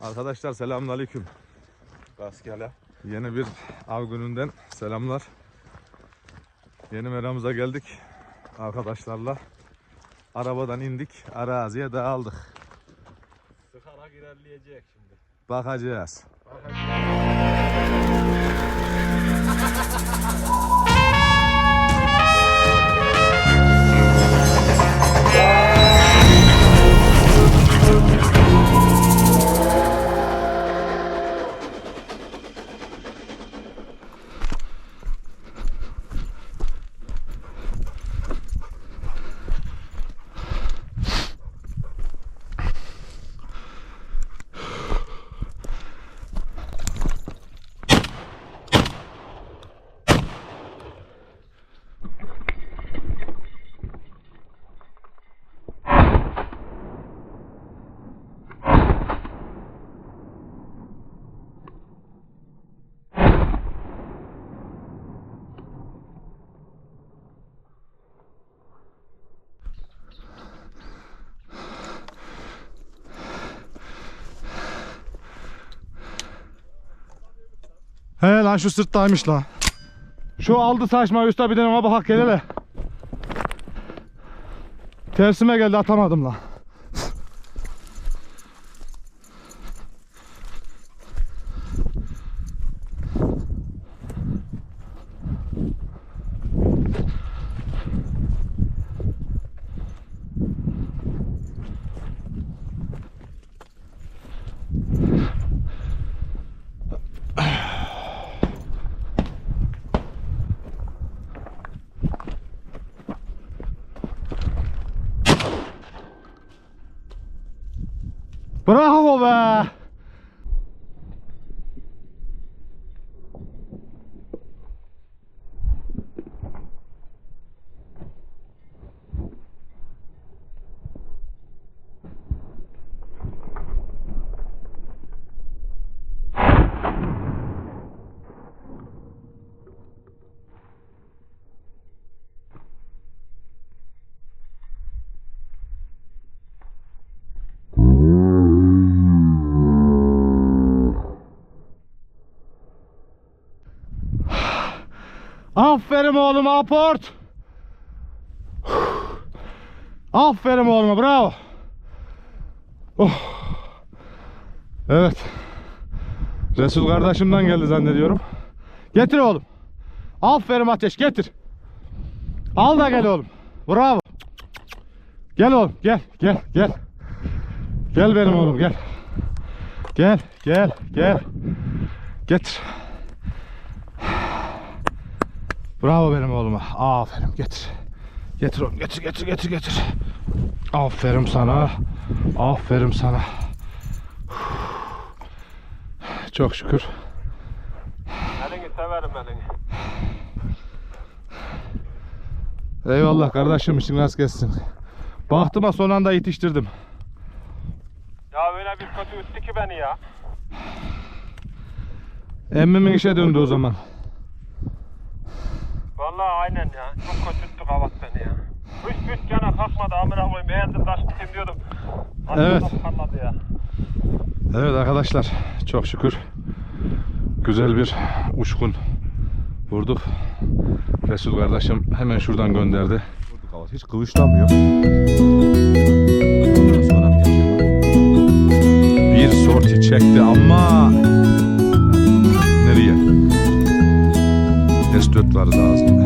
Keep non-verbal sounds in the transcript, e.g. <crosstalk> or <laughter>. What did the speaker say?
Arkadaşlar selamünaleyküm. Rastgele. Yeni bir av gününden selamlar. Yeni meramıza geldik arkadaşlarla. Arabadan indik, araziye dağıldık. Sıkarak ilerleyecek şimdi. Bakacağız. He lan şu sırttaymış lan. Şu aldı saçma üstte bir bakak gel hele. Tersime geldi atamadım lan. Bravo be. Aferin oğlum aport. Aferin oğluma bravo. Oh. Evet. Resul kardeşimden geldi zannediyorum. Getir oğlum. Aferin ateş getir. Al da gel oğlum. Bravo. Gel oğlum gel gel gel. Gel benim oğlum gel. Gel gel gel. Getir. Bravo benim oğluma. Aferin getir. Getir oğlum getir getir getir getir. Aferin sana. Aferin sana. <sighs> Çok şükür. Elini severim elini. Eyvallah kardeşim işin rast gelsin. Bahtıma son anda yetiştirdim. Ya öyle bir kötü üttü ki beni ya. Emmimin işe döndü o zaman. Vallahi aynen ya. Çok kötü üttü kavat beni ya. Üç üç yana kalkmadı amına koyayım. Eğildim taş tutayım diyordum. Aslında Evet. Ya. Evet arkadaşlar çok şükür güzel bir uçkun vurduk. Resul kardeşim hemen şuradan gönderdi. Hiç kıvışlamıyor. Sonra bir geçiyor. Bir sorti çekti ama nereye? S4 vardı ağzında.